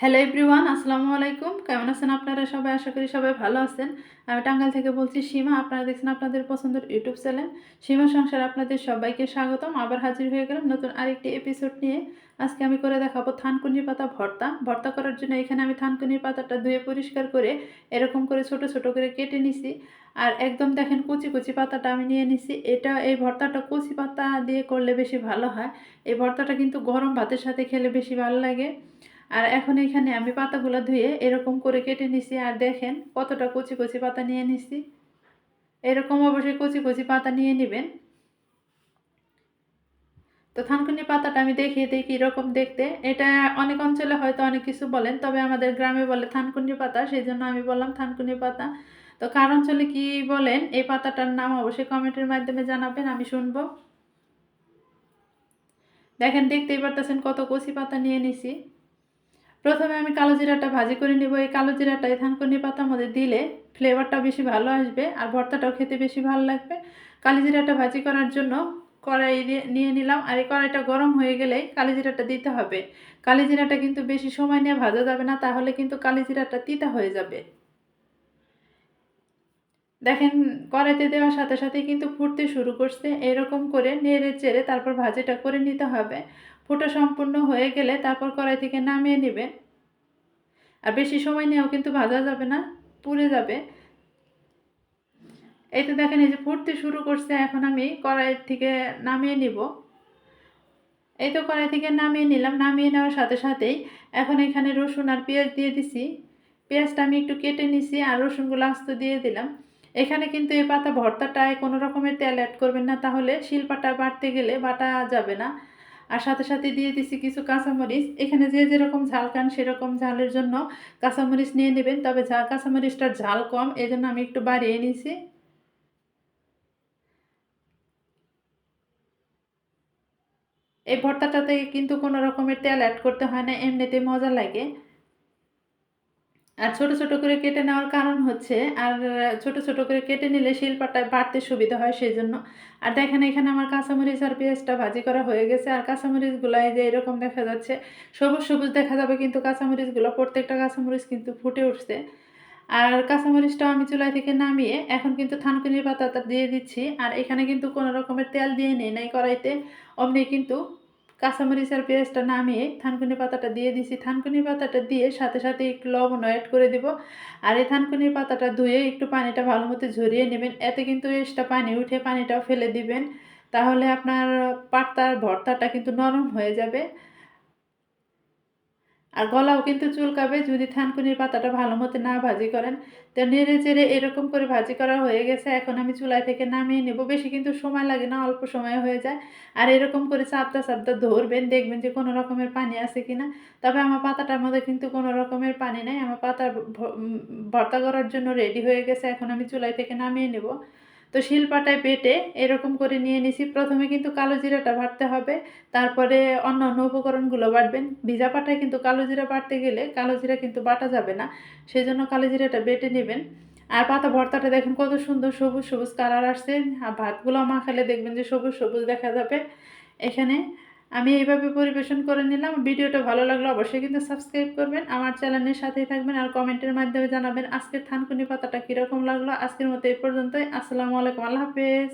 Hello everyone আসসালামু আলাইকুম। কেমন আছেন আপনারা সবাই? আশা করি সবাই ভালো আছেন। আমি টাঙ্গাইল থেকে বলছি সীমা। আপনারা দেখছেন আপনাদের পছন্দের ইউটিউব চ্যানেল। সীমা সংসার আপনাদের সবাইকে স্বাগতম। আবার হাজির হয়ে গেলাম নতুন আরেকটি এপিসোড নিয়ে। আজকে আমি করে দেখাবো থানকুনির পাতা ভর্তা। ভর্তা করার জন্য এখানে আমি থানকুনির পাতাটা ধুয়ে পরিষ্কার করে এরকম করে ছোট ছোট করে কেটে নিছি। আর একদম দেখেন কুচি কুচি পাতাটা আমি নিয়ে নিছি। এটা, এই ভর্তাটা কচি পাতা দিয়ে করলে বেশি ভালো হয়। এই ভর্তাটা কিন্তু গরম ভাতের সাথে খেলে বেশি ভালো লাগে। আর এখন এখানে আমি পাতাগুলো ধুয়ে এরকম করে কেটে নিছি, আর দেখেন কতটা কচি কচি পাতা নিয়ে নিছি। এরকম অবশ্যই কচি কচি পাতা নিয়ে নেবেন। তো থানকুনি পাতাটা আমি দেখিয়ে দিই কীরকম দেখতে। এটা অনেক অঞ্চলে হয়তো অনেক কিছু বলেন, তবে আমাদের গ্রামে বলে থানকুনি পাতা সেই জন্য আমি বললাম থানকুনি পাতা। তো কার অঞ্চলে কী বলেন, এই পাতাটার নাম অবশ্যই কমেন্টের মাধ্যমে জানাবেন, আমি শুনব। দেখেন দেখতেই পারতেছেন কত কচি পাতা নিয়ে নিছি। প্রথমে আমি কালো জিরাটা ভাজি করে নেব। এই কালো জিরাটা এই থানকুনি পাতার মধ্যে দিলে ফ্লেভারটা বেশি ভালো আসবে আর ভর্তাটাও খেতে বেশি ভালো লাগবে। কালি জিরাটা ভাজি করার জন্য কড়াই নিয়ে নিলাম আর এই কড়াইটা গরম হয়ে গেলেই কালি জিরাটা দিতে হবে। কালি জিরাটা কিন্তু বেশি সময় নিয়ে ভাজা যাবে না, তাহলে কিন্তু কালি জিরাটা তিতা হয়ে যাবে। দেখেন কড়াইতে দেওয়ার সাথে সাথে কিন্তু ফুটতে শুরু করছে। এরকম করে নেড়ে চেড়ে তারপর ভাজিটা করে নিতে হবে। ফোটা সম্পূর্ণ হয়ে গেলে তারপর কড়াই থেকে নামিয়ে নেবেন আর বেশি সময় নিয়েও কিন্তু ভাজা যাবে না, পুড়ে যাবে। এই তো দেখেন, এই যে ফুটতে শুরু করছে, এখন আমি কড়াই থেকে নামিয়ে নিব। এই তো কড়াই থেকে নামিয়ে নিলাম, নামিয়ে নেওয়ার সাথে সাথেই এখন এখানে রসুন আর পেঁয়াজ দিয়ে দিছি। পেঁয়াজটা আমি একটু কেটে নিছি আর রসুনগুলো আস্ত দিয়ে দিলাম। এখানে কিন্তু এই পাতা ভর্তাটায় কোনো রকমের তেল অ্যাড করবেন না, তাহলে শিলপাটা বাটতে গেলে বাটা যাবে না। আর সাথে সাথে দিয়ে দিছি কিছু কাঁচামরিচ। এখানে যে যেরকম ঝাল খান সেরকম ঝালের জন্য কাঁচামরিচ নিয়ে নেবেন। তবে ঝাল কাঁচামরিচটার ঝাল কম এই জন্য আমি একটু বাড়িয়ে নিছি। এই ভর্তাটাতে কিন্তু কোনো রকমের তেল অ্যাড করতে হয় না এমনিতে মজা লাগে। আর ছোট ছোট করে কেটে নেওয়ার কারণ হচ্ছে, আর ছোট ছোট করে কেটে নিলে শিল্পাটায় বাড়তে সুবিধা হয় সেই জন্য আর দেখেন এখানে আমার কাঁচামরিচ আর পেঁয়াজটা ভাজি করা হয়ে গেছে, আর কাঁচামরিচগুলো এই যে এরকম দেখা যাচ্ছে, সবুজ সবুজ দেখা যাবে কিন্তু কাঁচামরিচগুলো, প্রত্যেকটা কাঁচামরিচ কিন্তু ফুটে উঠছে। আর কাঁচামরিচটাও আমি চুলাই থেকে নামিয়ে এখন কিন্তু থানকুনির পাতাটা দিয়ে দিচ্ছি, আর এখানে কিন্তু কোনো রকমের তেল দিয়ে নেই, নাই কড়াইতে, অমনি কিন্তু কাঁচামরিচ আর পেঁয়াজটা নামিয়ে থানকুনি পাতাটা দিয়ে দিছি। থানকুনি পাতাটা দিয়ে সাথে সাথে একটু লবণ অ্যাড করে দিব। আর এই থানকুনির পাতাটা ধুয়ে একটু পানিটা ভালো মতো ঝরিয়ে নেবেন। এতে কিন্তু এসটা পানি উঠে পানিটাও ফেলে দিবেন। তাহলে আপনার পাতার ভর্তাটা কিন্তু নরম হয়ে যাবে। আর গলাও কিন্তু চুলকাবে। যদি থানকুনির পাতাটা ভালো মতো না ভাজি করেন, তো নেড়ে চেড়ে এরকম করে ভাজি করা হয়ে গেছে। এখন আমি চুলাই থেকে নামিয়ে নেব। বেশি কিন্তু সময় লাগে না, অল্প সময় হয়ে যায়। আর এরকম করে চাপটা চাপটা ধরবেন, দেখবেন যে কোনো রকমের পানি আছে কি না তবে আমার পাতাটার মধ্যে কিন্তু কোনো রকমের পানি নেই। আমার পাতা ভর্তা করার জন্য রেডি হয়ে গেছে। এখন আমি চুলাই থেকে নামিয়ে নেব। তো শিলপাটায় বেটে এরকম করে নিয়ে নিছি। প্রথমে কিন্তু কালো জিরাটা বাটতে হবে, তারপরে অন্য অন্য উপকরণগুলো বাটবেন। ভিজা পাটায় কিন্তু কালো জিরা বাটতে গেলে কালো জিরা কিন্তু বাটা যাবে না সেই জন্য কালো জিরাটা বেটে নেবেন। আর পাতা ভর্তাটা দেখেন কত সুন্দর সবুজ সবুজ কালার আসছে। আর ভাতগুলো মাখালে দেখবেন যে সবুজ সবুজ দেখা যাবে। এখানে আমি এইভাবে পরিবেশন করে নিলাম। ভিডিওটা ভালো লাগলে অবশ্যই কিন্তু সাবস্ক্রাইব করবেন। আমার চ্যানেলের সাথেই থাকবেন আর কমেন্টের মাধ্যমে জানাবেন আজকের থানকুনি পাতাটা কীরকম লাগল। আজকের মতো এই পর্যন্তই। আসসালামু আলাইকুম। আল্লাহ হাফেজ।